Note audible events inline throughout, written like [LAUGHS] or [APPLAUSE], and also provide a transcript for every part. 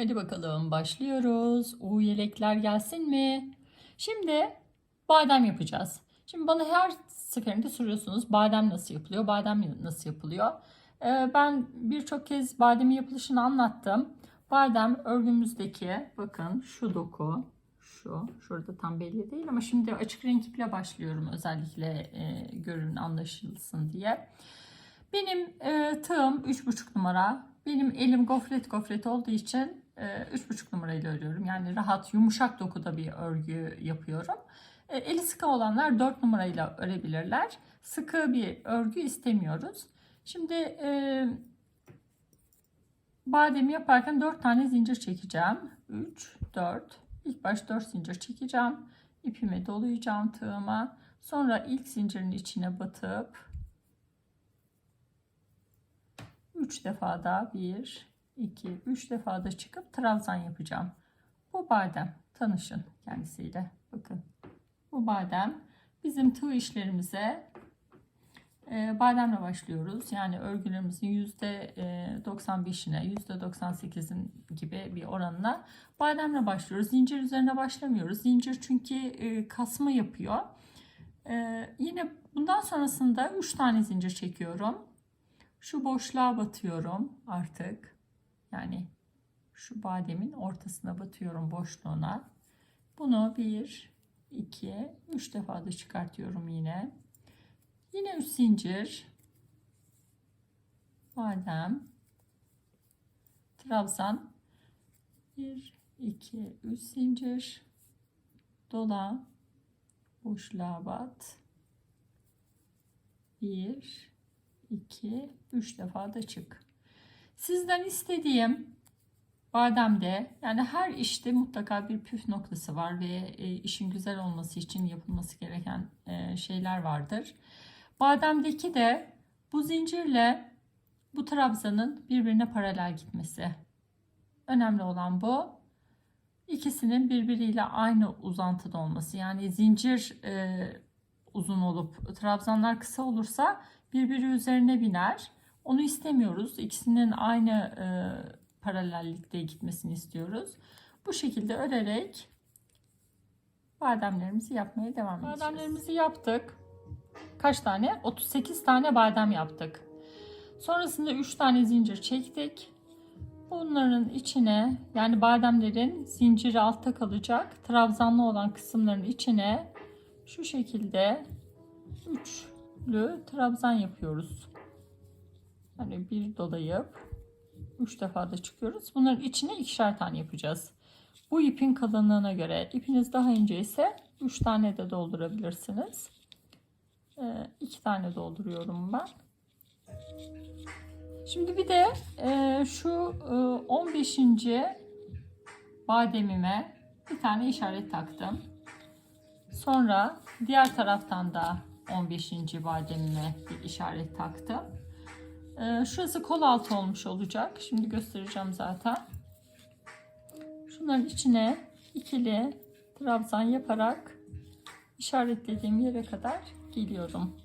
Hadi bakalım başlıyoruz. U yelekler gelsin mi? Şimdi badem yapacağız. Şimdi bana her seferinde soruyorsunuz badem nasıl yapılıyor, badem nasıl yapılıyor. Ee, ben birçok kez bademin yapılışını anlattım. Badem örgümüzdeki bakın şu doku, şu, şurada tam belli değil ama şimdi açık renk iple başlıyorum özellikle e, görün anlaşılsın diye. Benim e, tığım 3,5 numara. Benim elim gofret gofret olduğu için 3,5 numarayla örüyorum. Yani rahat yumuşak dokuda bir örgü yapıyorum. E, eli sıkı olanlar 4 numarayla örebilirler. Sıkı bir örgü istemiyoruz. Şimdi e, bademi yaparken 4 tane zincir çekeceğim. 3, 4. İlk baş 4 zincir çekeceğim. İpimi dolayacağım tığıma. Sonra ilk zincirin içine batıp 3 defa da 1, 2, 3 defa da çıkıp trabzan yapacağım. Bu badem tanışın kendisiyle. Bakın bu badem bizim tığ işlerimize e, bademle başlıyoruz. Yani örgülerimizin %95'ine, %98'in gibi bir oranına bademle başlıyoruz. Zincir üzerine başlamıyoruz. Zincir çünkü e, kasma yapıyor. E, yine bundan sonrasında 3 tane zincir çekiyorum. Şu boşluğa batıyorum artık. Yani şu bademin ortasına batıyorum boşluğuna. Bunu 1, 2, 3 defa da çıkartıyorum yine. Yine 3 zincir. Badem. Trabzan. 1, 2, 3 zincir. Dola. Boşluğa bat. 1, 2, 3 defa da çık. Sizden istediğim bademde yani her işte mutlaka bir püf noktası var ve e, işin güzel olması için yapılması gereken e, şeyler vardır. Bademdeki de bu zincirle bu trabzanın birbirine paralel gitmesi. Önemli olan bu. İkisinin birbiriyle aynı uzantıda olması. Yani zincir e, uzun olup trabzanlar kısa olursa birbiri üzerine biner. Onu istemiyoruz. İkisinin aynı e, paralellikte gitmesini istiyoruz. Bu şekilde örerek bademlerimizi yapmaya devam edeceğiz. Bademlerimizi yaptık. Kaç tane? 38 tane badem yaptık. Sonrasında 3 tane zincir çektik. Bunların içine yani bademlerin zinciri altta kalacak. Trabzanlı olan kısımların içine şu şekilde 3 üçlü trabzan yapıyoruz. Yani bir dolayıp üç defa da çıkıyoruz. Bunların içine ikişer tane yapacağız. Bu ipin kalınlığına göre ipiniz daha ince ise 3 tane de doldurabilirsiniz. 2 tane dolduruyorum ben. Şimdi bir de e, şu 15. bademime bir tane işaret taktım. Sonra diğer taraftan da 15. bademime bir işaret taktım. Ee, şurası kol altı olmuş olacak. Şimdi göstereceğim zaten. Şunların içine ikili trabzan yaparak işaretlediğim yere kadar geliyorum.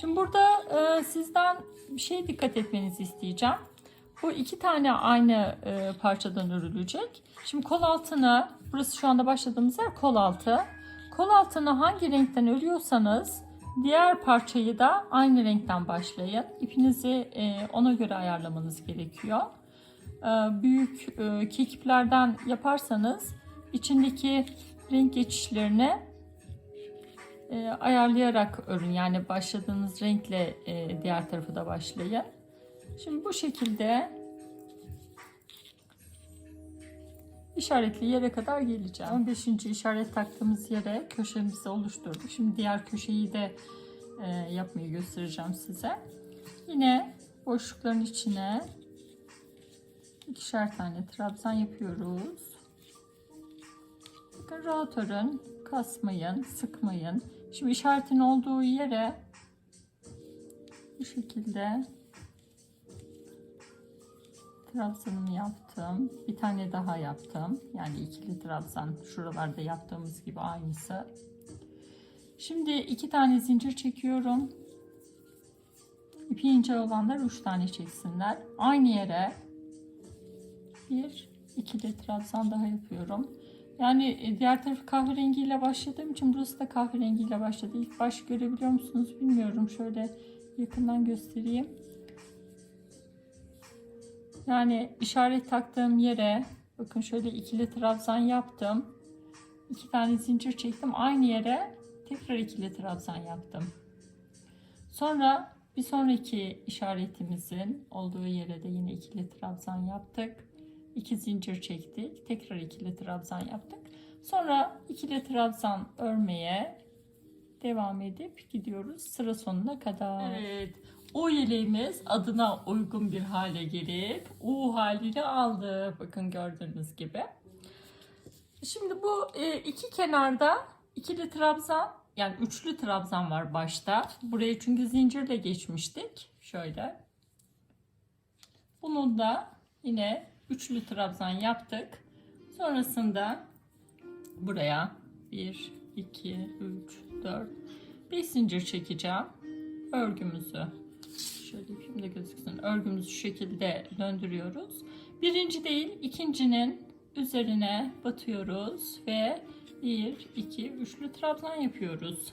Şimdi burada e, sizden bir şey dikkat etmenizi isteyeceğim. Bu iki tane aynı e, parçadan örülecek. Şimdi kol altına, burası şu anda başladığımız yer kol altı. Kol altına hangi renkten örüyorsanız diğer parçayı da aynı renkten başlayın. İpinizi e, ona göre ayarlamanız gerekiyor. E, büyük e, kekiplerden yaparsanız içindeki renk geçişlerini ayarlayarak örün. Yani başladığınız renkle diğer tarafı da başlayın. Şimdi bu şekilde işaretli yere kadar geleceğim. 15. işaret taktığımız yere köşemizi oluşturduk. Şimdi diğer köşeyi de e, yapmayı göstereceğim size. Yine boşlukların içine ikişer tane trabzan yapıyoruz. Bakın rahat örün. Kasmayın, sıkmayın. Şimdi işaretin olduğu yere bu şekilde trabzanımı yaptım. Bir tane daha yaptım. Yani ikili trabzan şuralarda yaptığımız gibi aynısı. Şimdi iki tane zincir çekiyorum. İpi ince olanlar üç tane çeksinler. Aynı yere bir, ikili trabzan daha yapıyorum. Yani e, diğer tarafı kahverengiyle başladığım için burası da kahverengiyle başladı. İlk baş görebiliyor musunuz bilmiyorum. Şöyle yakından göstereyim. Yani işaret taktığım yere bakın şöyle ikili trabzan yaptım. İki tane zincir çektim. Aynı yere tekrar ikili trabzan yaptım. Sonra bir sonraki işaretimizin olduğu yere de yine ikili trabzan yaptık. İki zincir çektik. Tekrar ikili trabzan yaptık. Sonra ikili trabzan örmeye devam edip gidiyoruz sıra sonuna kadar. Evet. O yeleğimiz adına uygun bir hale gelip U halini aldı. Bakın gördüğünüz gibi. Şimdi bu e, iki kenarda ikili trabzan yani üçlü trabzan var başta. Burayı çünkü zincirle geçmiştik. Şöyle. Bunu da yine üçlü trabzan yaptık. Sonrasında buraya 1, 2, 3, 4, 5 zincir çekeceğim. Örgümüzü şöyle yapayım da gözüksün. Örgümüzü şu şekilde döndürüyoruz. Birinci değil ikincinin üzerine batıyoruz ve 1, 2, üçlü trabzan yapıyoruz.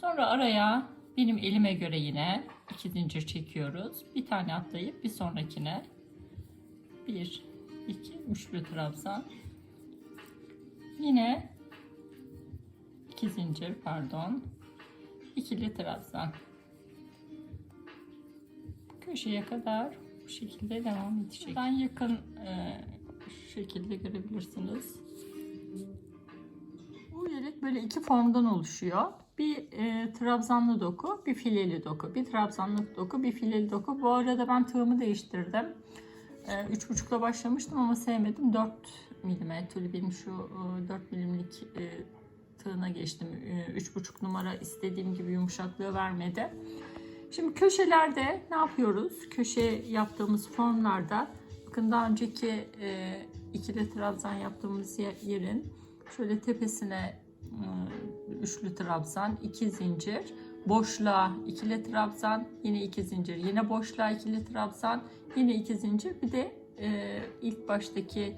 Sonra araya benim elime göre yine iki zincir çekiyoruz. Bir tane atlayıp bir sonrakine 1, 2, üçlü trabzan. Yine iki zincir pardon. ikili trabzan. Köşeye kadar bu şekilde devam edecek. Şuradan yakın e, şekilde görebilirsiniz. Bu yelek böyle iki formdan oluşuyor. Bir e, trabzanlı doku, bir fileli doku. Bir trabzanlı doku, bir fileli doku. Bu arada ben tığımı değiştirdim. E, üç buçukla başlamıştım ama sevmedim. 4 milime tülü benim şu e, 4 milimlik e, tığına geçtim. E, üç buçuk numara istediğim gibi yumuşaklığı vermedi. Şimdi köşelerde ne yapıyoruz? Köşe yaptığımız formlarda bakın daha önceki e, ikili trabzan yaptığımız ye- yerin şöyle tepesine e, üçlü trabzan, iki zincir, boşluğa ikili trabzan, yine iki zincir, yine boşluğa ikili trabzan, yine iki zincir, bir de e, ilk baştaki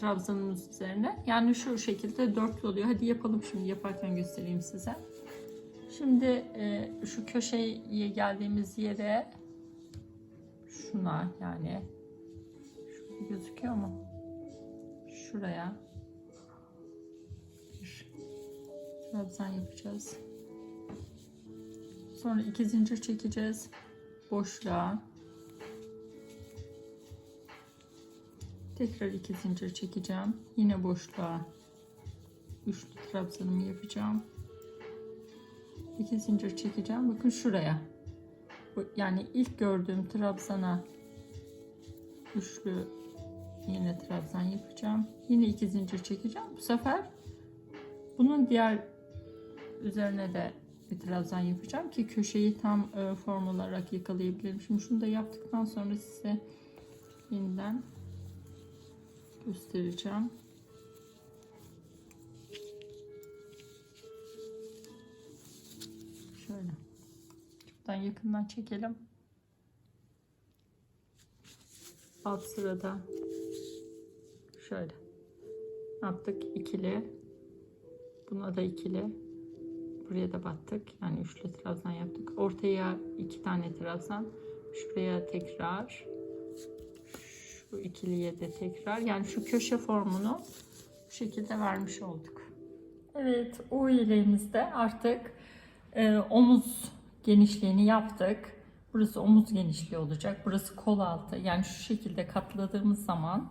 trabzanımız üzerine. Yani şu şekilde dörtlü oluyor. Hadi yapalım şimdi yaparken göstereyim size. Şimdi e, şu köşeye geldiğimiz yere şuna yani şurada gözüküyor mu? Şuraya bir trabzan yapacağız. Sonra iki zincir çekeceğiz. Boşluğa. Tekrar iki zincir çekeceğim. Yine boşluğa. Üçlü trabzanımı yapacağım. İki zincir çekeceğim. Bakın şuraya. Yani ilk gördüğüm trabzana üçlü yine trabzan yapacağım. Yine iki zincir çekeceğim. Bu sefer bunun diğer üzerine de bir trabzan yapacağım ki köşeyi tam e, form olarak yakalayabilirim. Şimdi şunu da yaptıktan sonra size yeniden göstereceğim. Şuradan yakından çekelim. Alt sırada şöyle yaptık ikili. Buna da ikili. Buraya da battık. Yani üçlü trabzan yaptık. Ortaya iki tane trabzan. Şuraya tekrar. Şu ikiliye de tekrar. Yani şu köşe formunu bu şekilde vermiş olduk. Evet, o yeleğimizde artık e, omuz genişliğini yaptık. Burası omuz genişliği olacak. Burası kol altı. Yani şu şekilde katladığımız zaman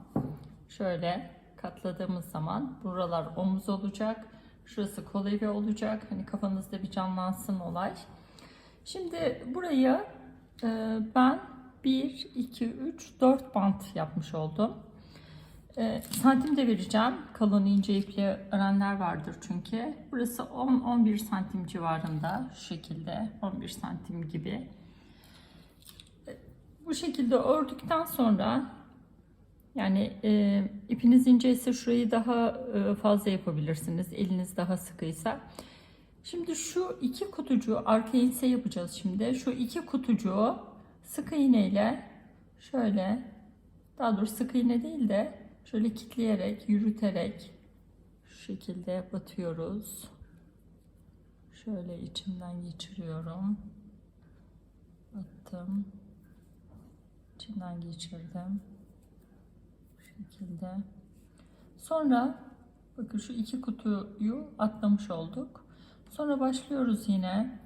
şöyle katladığımız zaman buralar omuz olacak. Şurası kol evi olacak. Hani kafanızda bir canlansın olay. Şimdi burayı e, ben 1, 2, 3, 4 bant yapmış oldum. E, santim de vereceğim. Kalın ince iple örenler vardır çünkü. Burası 10-11 santim civarında şu şekilde 11 santim gibi. E, Bu şekilde ördükten sonra yani e, ipiniz ince ise şurayı daha e, fazla yapabilirsiniz. Eliniz daha sıkıysa. Şimdi şu iki kutucuğu arka ense yapacağız şimdi. Şu iki kutucuğu sık iğneyle şöyle daha doğrusu sık iğne değil de Şöyle kitleyerek, yürüterek şu şekilde batıyoruz. Şöyle içimden geçiriyorum. Battım. İçinden geçirdim. Bu şekilde. Sonra bakın şu iki kutuyu atlamış olduk. Sonra başlıyoruz yine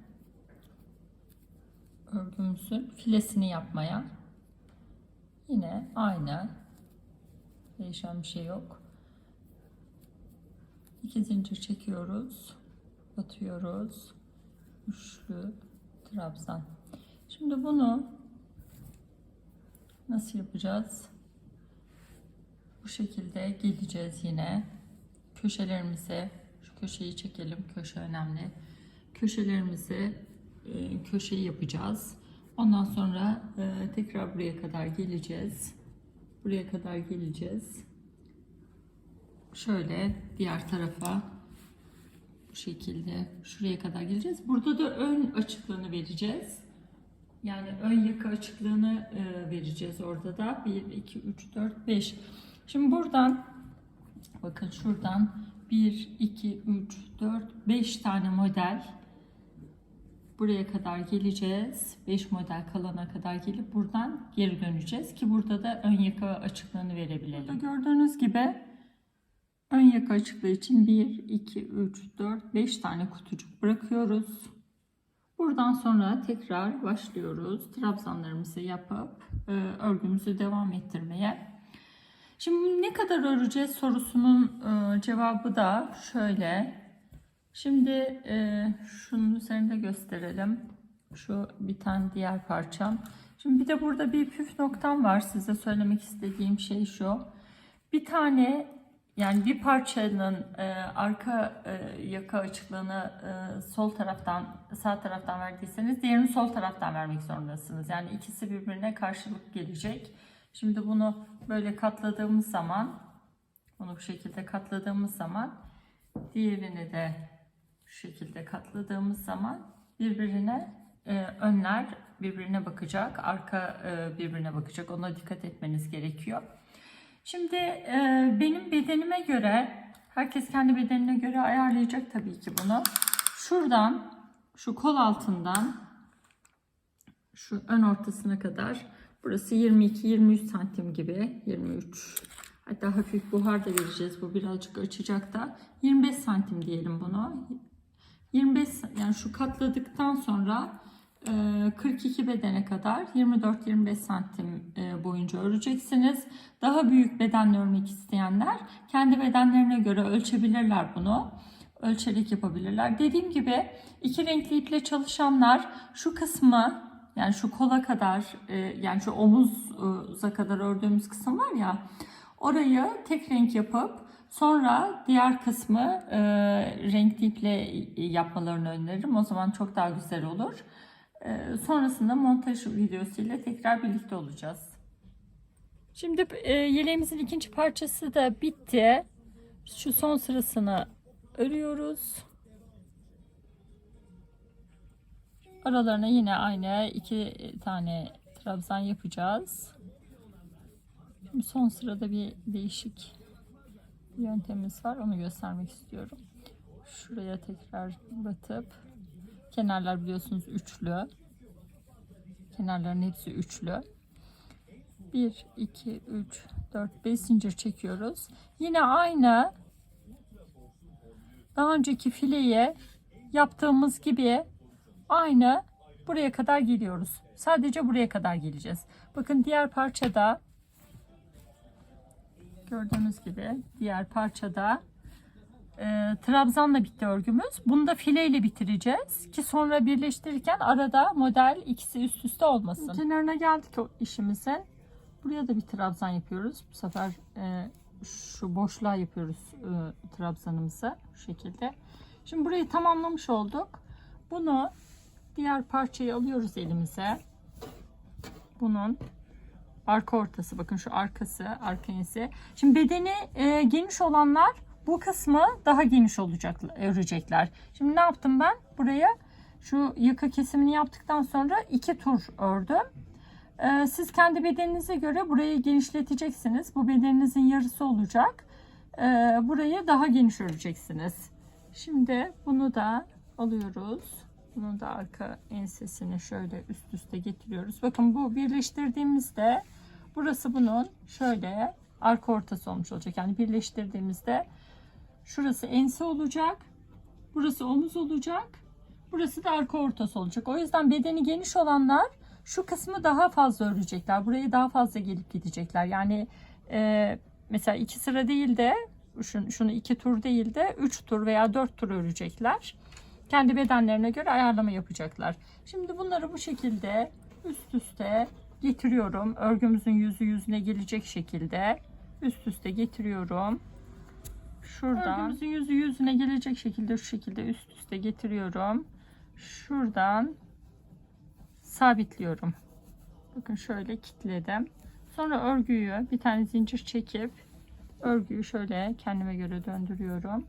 örgümüzün filesini yapmaya. Yine aynı. Değişen bir şey yok. İki zincir çekiyoruz. Batıyoruz. Üçlü trabzan. Şimdi bunu nasıl yapacağız? Bu şekilde geleceğiz yine. Köşelerimize şu köşeyi çekelim. Köşe önemli. Köşelerimizi e, köşeyi yapacağız. Ondan sonra e, tekrar buraya kadar geleceğiz. Buraya kadar geleceğiz. Şöyle diğer tarafa bu şekilde şuraya kadar geleceğiz. Burada da ön açıklığını vereceğiz. Yani ön yaka açıklığını e, vereceğiz orada da. 1, 2, 3, 4, 5. Şimdi buradan bakın şuradan 1, 2, 3, 4, 5 tane model buraya kadar geleceğiz. 5 model kalana kadar gelip buradan geri döneceğiz ki burada da ön yaka açıklığını verebilelim. Burada gördüğünüz gibi ön yaka açıklığı için 1, 2, 3, 4, 5 tane kutucuk bırakıyoruz. Buradan sonra tekrar başlıyoruz. Trabzanlarımızı yapıp e, örgümüzü devam ettirmeye. Şimdi ne kadar öreceğiz sorusunun e, cevabı da şöyle. Şimdi e, şunun üzerinde gösterelim. Şu bir tane diğer parçam. Şimdi bir de burada bir püf noktam var. Size söylemek istediğim şey şu. Bir tane yani bir parçanın e, arka e, yaka açıklığını e, sol taraftan sağ taraftan verdiyseniz diğerini sol taraftan vermek zorundasınız. Yani ikisi birbirine karşılık gelecek. Şimdi bunu böyle katladığımız zaman bunu bu şekilde katladığımız zaman diğerini de şekilde katladığımız zaman birbirine e, önler birbirine bakacak, arka e, birbirine bakacak. Ona dikkat etmeniz gerekiyor. Şimdi e, benim bedenime göre, herkes kendi bedenine göre ayarlayacak tabii ki bunu. Şuradan, şu kol altından şu ön ortasına kadar burası 22-23 santim gibi 23 hatta hafif buhar da vereceğiz bu birazcık açacak da 25 santim diyelim bunu 25 yani şu katladıktan sonra e, 42 bedene kadar 24-25 santim e, boyunca öreceksiniz. Daha büyük bedenle örmek isteyenler kendi bedenlerine göre ölçebilirler bunu. Ölçerek yapabilirler. Dediğim gibi iki renkli iple çalışanlar şu kısmı yani şu kola kadar e, yani şu omuza kadar ördüğümüz kısım var ya orayı tek renk yapıp Sonra diğer kısmı e, renkli iple yapmalarını öneririm. O zaman çok daha güzel olur. E, sonrasında montaj videosu ile tekrar birlikte olacağız. Şimdi e, yeleğimizin ikinci parçası da bitti. Şu son sırasını örüyoruz. Aralarına yine aynı iki tane trabzan yapacağız. Şimdi son sırada bir değişik yöntemimiz var. Onu göstermek istiyorum. Şuraya tekrar batıp kenarlar biliyorsunuz üçlü. Kenarların hepsi üçlü. 1, 2, 3, 4, 5 zincir çekiyoruz. Yine aynı daha önceki fileye yaptığımız gibi aynı buraya kadar geliyoruz. Sadece buraya kadar geleceğiz. Bakın diğer parçada Gördüğünüz gibi diğer parçada e, trabzanla bitti örgümüz. Bunu da fileyle bitireceğiz ki sonra birleştirirken arada model ikisi üst üste olmasın. Kenarına geldik o işimizin. Buraya da bir trabzan yapıyoruz. Bu sefer e, şu boşluğa yapıyoruz e, trabzanımızı şu şekilde. Şimdi burayı tamamlamış olduk. Bunu diğer parçayı alıyoruz elimize. Bunun arka ortası bakın şu arkası arka ense. Şimdi bedeni e, geniş olanlar bu kısmı daha geniş olacak örecekler. Şimdi ne yaptım ben? Buraya şu yaka kesimini yaptıktan sonra iki tur ördüm. Ee, siz kendi bedeninize göre burayı genişleteceksiniz. Bu bedeninizin yarısı olacak. Ee, burayı daha geniş öreceksiniz. Şimdi bunu da alıyoruz. Bunu da arka ensesini şöyle üst üste getiriyoruz. Bakın bu birleştirdiğimizde burası bunun şöyle arka ortası olmuş olacak. Yani birleştirdiğimizde şurası ense olacak. Burası omuz olacak. Burası da arka ortası olacak. O yüzden bedeni geniş olanlar şu kısmı daha fazla örecekler. Buraya daha fazla gelip gidecekler. Yani e, mesela iki sıra değil de şunu, iki tur değil de üç tur veya dört tur örecekler. Kendi bedenlerine göre ayarlama yapacaklar. Şimdi bunları bu şekilde üst üste getiriyorum. Örgümüzün yüzü yüzüne gelecek şekilde üst üste getiriyorum. Şuradan örgümüzün yüzü yüzüne gelecek şekilde şu şekilde üst üste getiriyorum. Şuradan sabitliyorum. Bakın şöyle kilitledim. Sonra örgüyü bir tane zincir çekip örgüyü şöyle kendime göre döndürüyorum.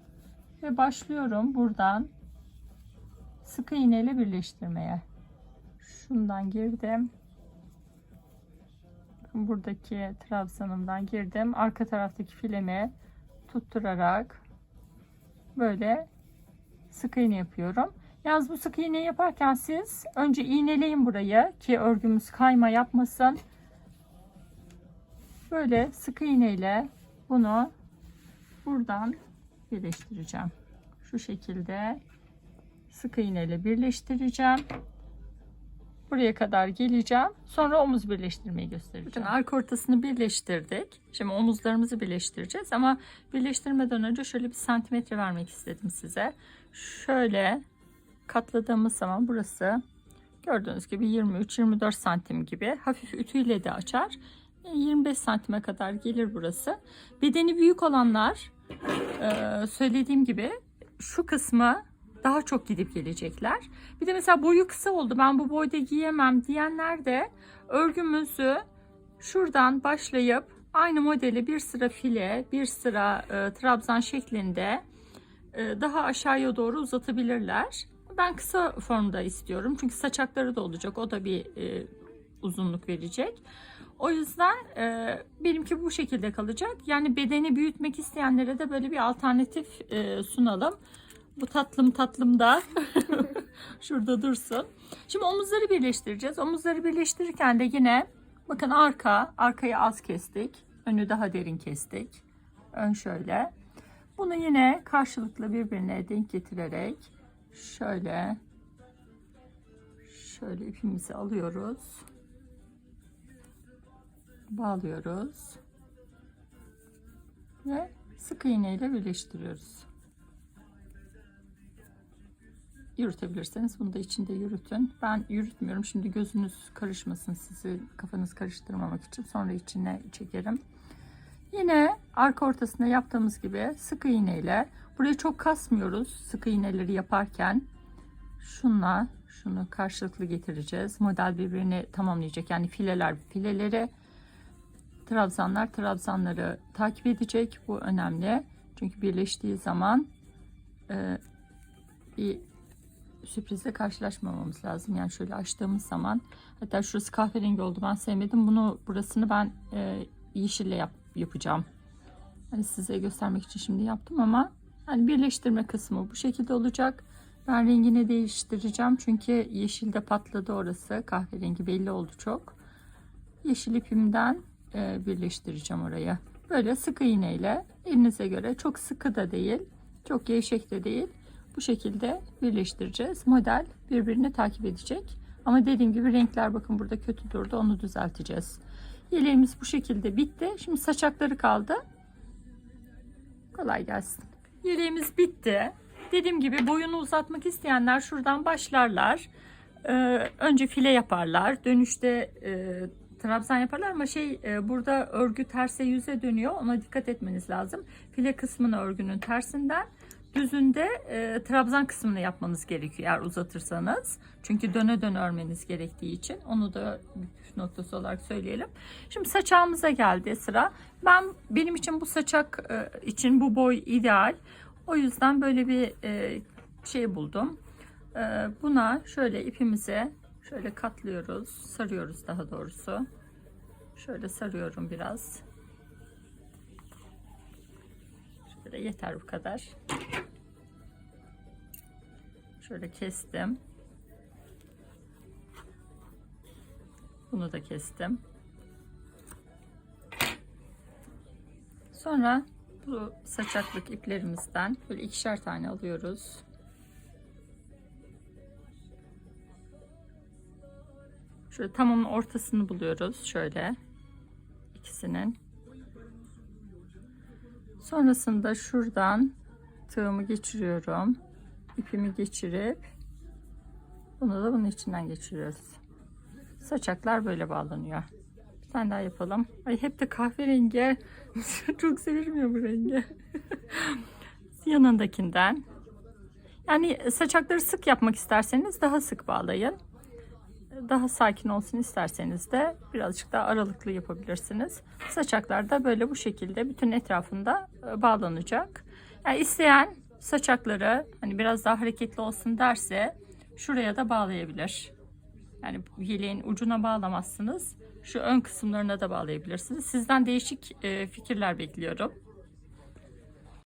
Ve başlıyorum buradan sık iğne ile birleştirmeye. Şundan girdim. Buradaki trabzanımdan girdim. Arka taraftaki filemi tutturarak böyle sık iğne yapıyorum. Yalnız bu sık iğne yaparken siz önce iğneleyin burayı ki örgümüz kayma yapmasın. Böyle sık iğneyle bunu buradan birleştireceğim. Şu şekilde sık iğneyle birleştireceğim. Buraya kadar geleceğim. Sonra omuz birleştirmeyi göstereceğim. Bakın arka ortasını birleştirdik. Şimdi omuzlarımızı birleştireceğiz ama birleştirmeden önce şöyle bir santimetre vermek istedim size. Şöyle katladığımız zaman burası gördüğünüz gibi 23-24 santim gibi hafif ütüyle de açar. 25 santime kadar gelir burası. Bedeni büyük olanlar söylediğim gibi şu kısmı daha çok gidip gelecekler. Bir de mesela boyu kısa oldu ben bu boyda giyemem diyenler de örgümüzü şuradan başlayıp aynı modeli bir sıra file bir sıra e, trabzan şeklinde e, daha aşağıya doğru uzatabilirler. Ben kısa formda istiyorum çünkü saçakları da olacak o da bir e, uzunluk verecek. O yüzden e, benimki bu şekilde kalacak. Yani bedeni büyütmek isteyenlere de böyle bir alternatif e, sunalım. Bu tatlım tatlım da [LAUGHS] şurada dursun. Şimdi omuzları birleştireceğiz. Omuzları birleştirirken de yine bakın arka, arkayı az kestik. Önü daha derin kestik. Ön şöyle. Bunu yine karşılıklı birbirine denk getirerek şöyle şöyle ipimizi alıyoruz. Bağlıyoruz. Ve sık iğne ile birleştiriyoruz. Yürütebilirseniz bunu da içinde yürütün. Ben yürütmüyorum. Şimdi gözünüz karışmasın sizi kafanız karıştırmamak için. Sonra içine çekerim. Yine arka ortasında yaptığımız gibi sık iğne ile burayı çok kasmıyoruz sık iğneleri yaparken. Şunla şunu karşılıklı getireceğiz. Model birbirini tamamlayacak. Yani fileler fileleri trabzanlar trabzanları takip edecek. Bu önemli. Çünkü birleştiği zaman e, bir sürprizle karşılaşmamamız lazım. Yani şöyle açtığımız zaman hatta şurası kahverengi oldu ben sevmedim. Bunu burasını ben e, yeşille yap, yapacağım. Hani size göstermek için şimdi yaptım ama hani birleştirme kısmı bu şekilde olacak. Ben rengini değiştireceğim çünkü yeşilde patladı orası. Kahverengi belli oldu çok. Yeşil ipimden e, birleştireceğim oraya. Böyle sık iğneyle elinize göre çok sıkı da değil, çok gevşek de değil. Bu şekilde birleştireceğiz. Model birbirini takip edecek. Ama dediğim gibi renkler bakın burada kötü durdu. Onu düzelteceğiz. Yeleğimiz bu şekilde bitti. Şimdi saçakları kaldı. Kolay gelsin. Yeleğimiz bitti. Dediğim gibi boyunu uzatmak isteyenler şuradan başlarlar. Ee, önce file yaparlar. Dönüşte e, trabzan yaparlar ama şey e, burada örgü terse yüze dönüyor. Ona dikkat etmeniz lazım. File kısmını örgünün tersinden düzünde e, trabzan kısmını yapmanız gerekiyor eğer uzatırsanız. Çünkü döne döne örmeniz gerektiği için onu da püf noktası olarak söyleyelim. Şimdi saçağımıza geldi sıra. Ben benim için bu saçak e, için bu boy ideal. O yüzden böyle bir e, şey buldum. E, buna şöyle ipimizi Şöyle katlıyoruz, sarıyoruz daha doğrusu. Şöyle sarıyorum biraz. Şöyle yeter bu kadar. Şöyle kestim. Bunu da kestim. Sonra bu saçaklık iplerimizden böyle ikişer tane alıyoruz. Şöyle tam onun ortasını buluyoruz. Şöyle ikisinin. Sonrasında şuradan tığımı geçiriyorum. İpimi geçirip bunu da bunun içinden geçiriyoruz. Saçaklar böyle bağlanıyor. Bir tane daha yapalım. Ay hep de kahverengi. [LAUGHS] Çok severim ya bu rengi. [LAUGHS] Yanındakinden. Yani saçakları sık yapmak isterseniz daha sık bağlayın. Daha sakin olsun isterseniz de birazcık daha aralıklı yapabilirsiniz. Saçaklar da böyle bu şekilde bütün etrafında bağlanacak. Yani isteyen saçakları hani biraz daha hareketli olsun derse şuraya da bağlayabilir. Yani yeleğin ucuna bağlamazsınız. Şu ön kısımlarına da bağlayabilirsiniz. Sizden değişik e, fikirler bekliyorum.